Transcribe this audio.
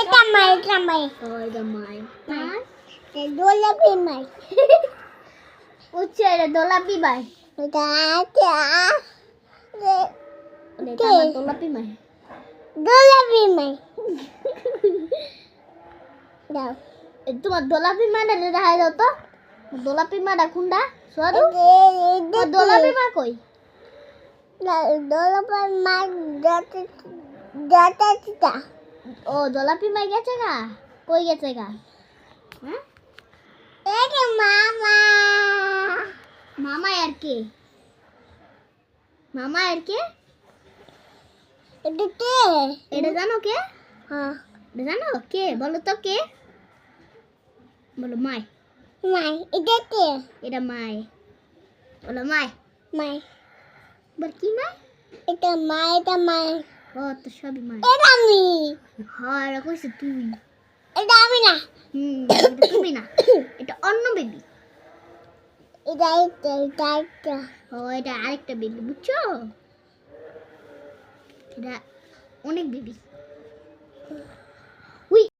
এটা মাই এটা মাই ও এটা মাই মাই দোলাপি মাই উচ্ছে এটা দোলাপি মাই এটা এটা এটা দোলাপি মাই দোলাপি মাই দাও। তোমার দোলাপি মাটা দেখা দাও তো। দোলাপি মাটা কোনটা? সরু? দোলাপি মা কই? দোলাপি মাই যাতে যাতে ও দোলাপি মা গেছে গা? কই গেছে গা? হ্যাঁ? মামা। মামা আর কে? মামা আর কে? এটা কে? এটা জানো কে? হ্যাঁ। জানো কে? বলো তো কে? বলো মাই। মাই এটা কে? এটা মাই। বলো মাই। মাই। বল কি মাই? এটা মাই এটা মাই। ও তো সবই মাই এটা আমি। হ্যাঁ এটা কইছে তুই। এটা আমি না। হুম এটা তুমি না। এটা অন্য বেবি। এটা এটা এটা এটা ও এটা আরেকটা বেবি বুঝছ? এটা অনেক বেবি।